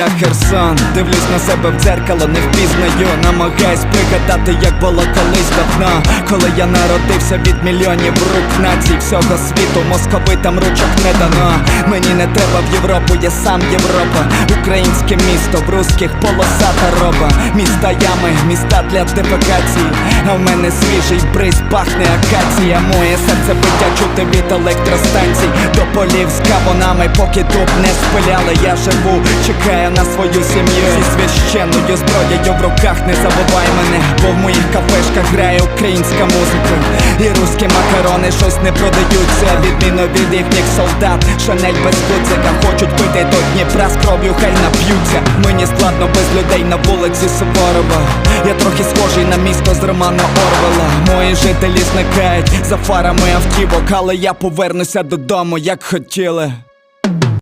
я Херсон Дивлюсь на себе в дзеркало, не впізнаю. Намагаюсь пригадати, як було колись давно. Коли я народився від мільйонів рук націй Всього світу московитам ручок не дано. Мені не треба в Європу, я сам Європа. Українське місто, в русських полосата роба Міста ями, міста для дефекації. А в мене свіжий бриз, пахне акація. Моє серце биття чути від електростанцій полів з кавунами, поки дуб не спиляли. Я живу, чекаю на свою сім'ю. Зі священною зброєю в руках не забувай мене Бо в моїх кафешках грає українська музика. І руські макарони щось не продаються Відміну від їхніх солдат, шанель без гудзика Хочуть пити до Дніпра з кров'ю, хай нап'ються. Мені складно без людей на вулиці Суворова. Я трохи схожий на місто з Романа Орвела. Мої жителі зникають за фарами автівок Але я повернуся додому, як хотіли